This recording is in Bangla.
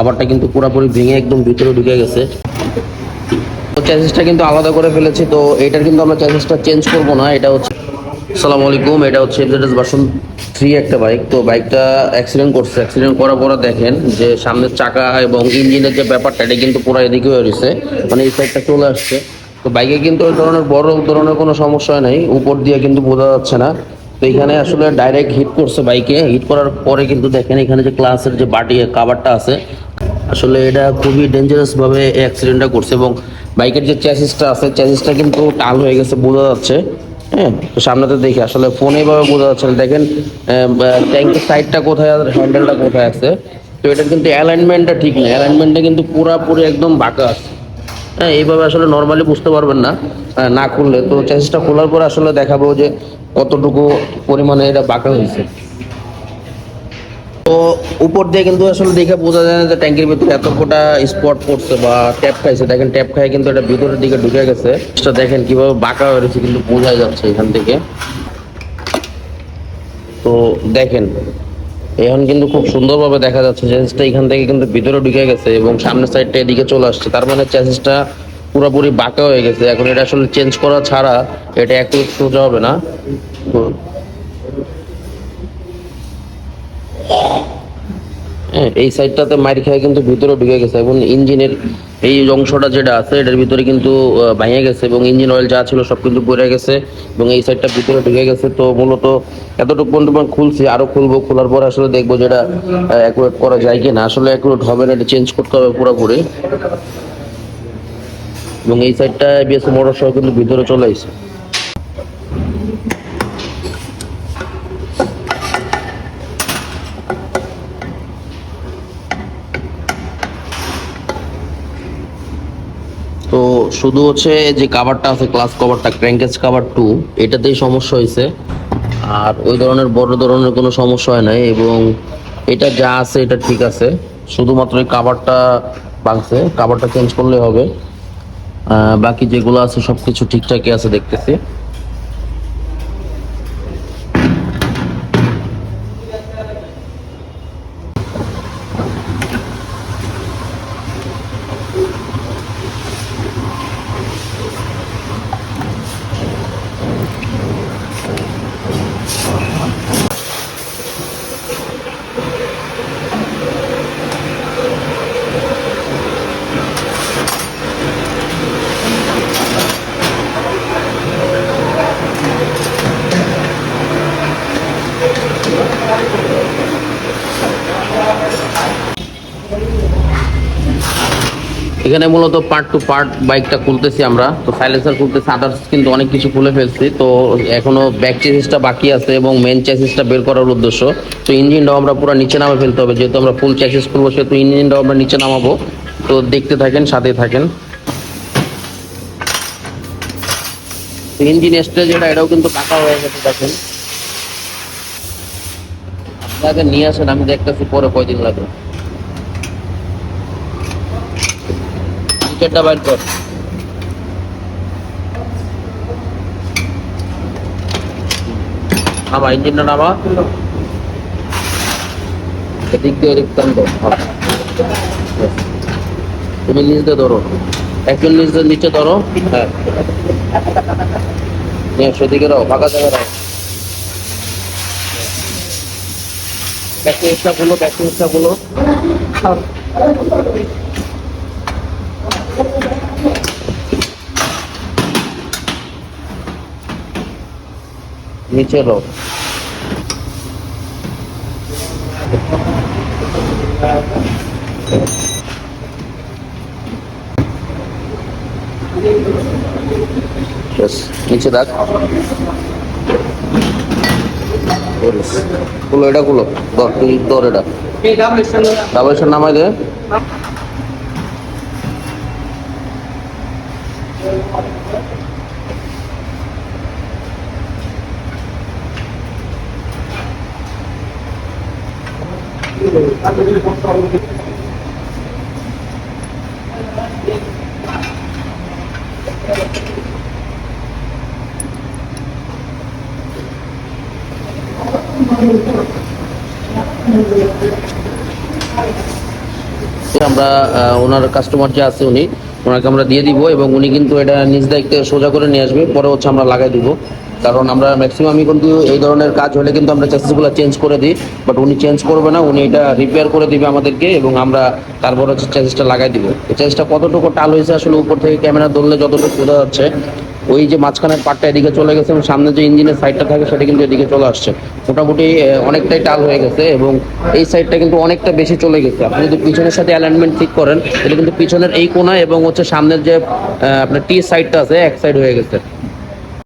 খাবারটা কিন্তু পুরোপুরি ভেঙে একদম ভিতরে ঢুকে গেছে। তো চ্যাসিসটা কিন্তু আলাদা করে ফেলেছি, তো এটার কিন্তু আমরা চ্যাসিসটা চেঞ্জ করব না, এটা হচ্ছে আসসালামু আলাইকুম, এটা হচ্ছে এফজেডএস ভার্সন থ্রি একটা বাইক তো বাইকটা অ্যাক্সিডেন্ট করছে। অ্যাক্সিডেন্ট করার পরে দেখেন যে সামনের চাকা এবং ইঞ্জিনের যে ব্যাপারটা, এটা কিন্তু পুরো এদিকে হয়ে রয়েছে মানে এই সাইডটা চলে আসছে। তো বাইকে কিন্তু ওই ধরনের বড় ধরনের কোনো সমস্যা নেই, উপর দিয়ে কিন্তু বোঝা যাচ্ছে না। তো এখানে আসলে ডাইরেক্ট হিট করছে বাইকে। হিট করার পরে কিন্তু দেখেন এখানে যে ক্লাসের যে বাটি কাভারটা আছে, আসলে এটা খুবই ডেঞ্জারাস ভাবে অ্যাক্সিডেন্টটা করছে এবং বাইকের যে চ্যাসিসটা আছে চ্যাসিসটা কিন্তু টাল হয়ে গেছে, বোঝা যাচ্ছে হ্যাঁ? তো সামনেতে দেখি, আসলে ফোনে ভাবে বোঝা যাচ্ছে না। দেখেন ট্যাঙ্কের সাইডটা কোথায় আর হ্যান্ডেলটা কোথায় আছে? তো এটার কিন্তু অ্যালাইনমেন্টটা ঠিক নেই। অ্যালাইনমেন্টটা কিন্তু পুরাপুরি একদম বাঁকা আছে। হ্যাঁ এইভাবে আসলে নর্মালি বুঝতে পারবেন না। না খুললে। তো চ্যাসিসটা খোলার পরে আসলে দেখাবো যে কতটুকু পরিমাণে এটা বাঁকা হয়েছে। তো উপর দিয়ে কিন্তু আসলে দেখে বোঝা যায় না যে ট্যাঙ্কির ভিতরে এত কোটা স্পট পড়ছে বা ট্যাপ খাইছে। দেখেন ট্যাপ খাই কিন্তু এটা ভিতরের দিকে ঢুকে গেছে। সেটা দেখেন কীভাবে বাঁকা হয়েছে কিন্তু বোঝা যাচ্ছে এখান থেকে। তো দেখেন এখন কিন্তু খুব সুন্দরভাবে দেখা যাচ্ছে চেসিসটা এখান থেকে কিন্তু ভিতরে ঢুকে গেছে এবং সামনের সাইডটা এদিকে চলে আসছে। তার মানে চেসিসটা পুরোপুরি বাঁকা হয়ে গেছে। এখন এটা আসলে চেঞ্জ করা ছাড়া এটা একটু সোজা হবে না। হ্যাঁ এই সাইডটাতে মাইর খেয়ে কিন্তু ভিতরে ঢুকে গেছে এবং ইঞ্জিনের এই অংশটা যেটা আছে, এটার ভিতরে কিন্তু ভেঙে গেছে এবং ইঞ্জিন অয়েল যা ছিল সব কিন্তু পড়ে গেছে এবং এই সাইডটা ভিতরে ঢুকে গেছে। তো মূলত এতটুকু পর্যন্ত খুলছি, আরও খুলবো, খোলার পর আসলে দেখব যেটা অ্যাকুরেট করা যায় কিনা। আসলে অ্যাকুরেট হবে না, এটা চেঞ্জ করতে হবে পুরোপুরি। এবং এই সাইডটা এবিএস মোটর সহ কিন্তু ভিতরে চলে আসছে তো শুধু হচ্ছে যে কাভারটা আছে ক্লাস কভারটা ক্র্যাঙ্কেজ কাভার টু এটাতেই সমস্যা হয়েছে আর ওই ধরনের, বড় ধরনের কোনো সমস্যা হয় নাই এবং এটা যা আছে, এটা ঠিক আছে। শুধুমাত্র এই কাভারটা ভাঙছে কাভারটা চেঞ্জ করলে হবে। বাকি যেগুলো আছে সব কিছু ঠিকঠাকই আছে দেখতেছি। এখানে মূলত পার্ট টু পার্ট বাইকটা খুলতেছি আমরা। তো সাইলেন্সার খুলতেছি আদার্স কিন্তু অনেক কিছু খুলে ফেলছি। তো এখনও ব্যাক চেসিসটা বাকি আছে এবং মেন চেসিসটা বের করার উদ্দেশ্য। তো ইঞ্জিনটাও আমরা পুরো নিচে নামে ফেলতে হবে। যেহেতু আমরা ফুল চেসিস খুলবো, সেহেতু ইঞ্জিনটাও আমরা নিচে নামাবো। তো দেখতে থাকেন সাথে থাকেন। ইঞ্জিন স্টে যেটা, এটাও কিন্তু পাকা হয়ে গেছে, দেখেন। আপনাকে নিয়ে আসেন, আমি দেখতেছি পরে কয়দিন লাগে টিকেটটা বাইর কর। নামা, ইঞ্জিনটা নামা। এদিক দিয়ে টানবো হ্যাঁ। তুমি নিচ দিয়ে ধরো। একজন নিচ দিয়ে নিচে ধরো। হ্যাঁ। সেদিকে রাও, ফাঁকা জায়গা রাও। ব্যাটারিটা গুলো ব্যাটারিটা গুলো নিচে লোক নিচে রাখ। কুলো এটা তুই এটা। নামাই দে। আমরা ওনার কাস্টমার যে আছে উনি, ওনাকে আমরা দিয়ে দিব এবং উনি কিন্তু এটা নিজ দায়িত্বে সোজা করে নিয়ে আসবে, পরে হচ্ছে আমরা লাগাই দিব। কারণ আমরা ম্যাক্সিমামই কিন্তু এই ধরনের কাজ হলে কিন্তু আমরা চেসিসগুলো চেঞ্জ করে দিই বাট উনি চেঞ্জ করবে না, উনি এটা রিপেয়ার করে দিবে আমাদেরকে এবং আমরা তারপর হচ্ছে চেসিসটা লাগাই দিব। এই চেসিসটা কতটুকু টাল হয়েছে আসলে উপর থেকে ক্যামেরা ধরলে যতটুকু বোঝা যাচ্ছে, ওই যে মাঝখানের পার্টটা এদিকে চলে গেছে এবং সামনে যে ইঞ্জিনের সাইডটা থাকে সেটা কিন্তু এদিকে চলে আসছে। মোটামুটি অনেকটাই টাল হয়ে গেছে এবং এই সাইডটা কিন্তু অনেকটা বেশি চলে গেছে। আপনি যদি পিছনের সাথে অ্যালাইনমেন্ট ঠিক করেন তাহলে কিন্তু পিছনের এই কোণা এবং হচ্ছে সামনের যে আপনার টি সাইডটা আছে, এক সাইড হয়ে গেছে।